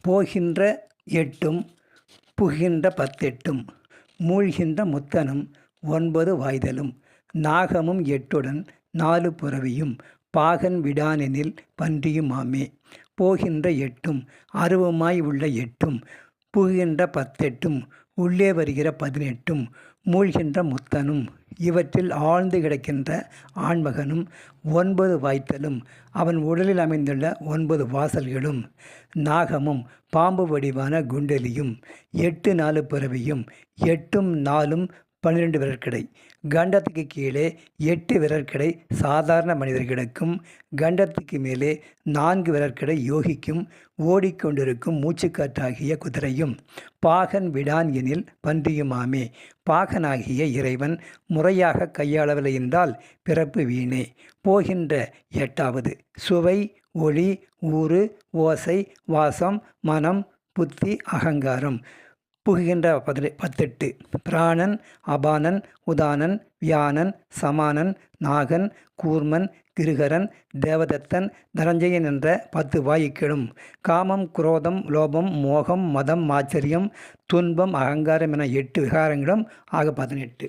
போகின்ற எட்டும் புகின்ற பத்தெட்டும் மூழ்கின்ற முத்தனும் ஒன்பது வாய்தலும். நாகமும் எட்டுடன் நாலு புறவியும் பாகன் விடானெனில் பன்றியுமாமே. போகின்ற எட்டும் அருவமாய் உள்ள எட்டும் புகின்ற பத்தெட்டும் உள்ளே வருகிற பதினெட்டும் மூழ்கின்ற முத்தனும் இவற்றில் ஆழ்ந்து கிடக்கின்ற ஆண்மகனும் ஒன்பது வாய்த்தலும் அவன் உடலில் அமைந்துள்ள ஒன்பது வாசல்களும் நாகமும் பாம்பு வடிவான குண்டலியும் எட்டு நாலு பிறவியும் எட்டும் நாலும் பன்னிரெண்டு விரற்கடை. கண்டத்துக்கு கீழே எட்டு விரற்கடை சாதாரண மனிதர்களுக்கும் கண்டத்துக்கு மேலே நான்கு விரற்கடை யோகிக்கும். ஓடிக்கொண்டிருக்கும் மூச்சுக்காற்றாகிய குதிரையும் பாகன் விடான் எனில் பன்றியுமாமே. பாகனாகிய இறைவன் முறையாக கையாளவில்லை என்றால் பிறப்பு வீணே. போகின்ற எட்டாவது சுவை ஒளி ஊறு ஓசை வாசம் மனம் புத்தி அகங்காரம். புகுகின்ற பதினெ பத்தெட்டு. பிராணன் அபானன் உதானன் வியானன் சமானன் நாகன் கூர்மன் கிருகரன் தேவதத்தன் தனஞ்சயன் என்ற பத்து வாயுக்களும் காமம் குரோதம் லோபம் மோகம் மதம் ஆச்சரியம் துன்பம் அகங்காரம் என எட்டு விகாரங்களும் ஆக பதினெட்டு.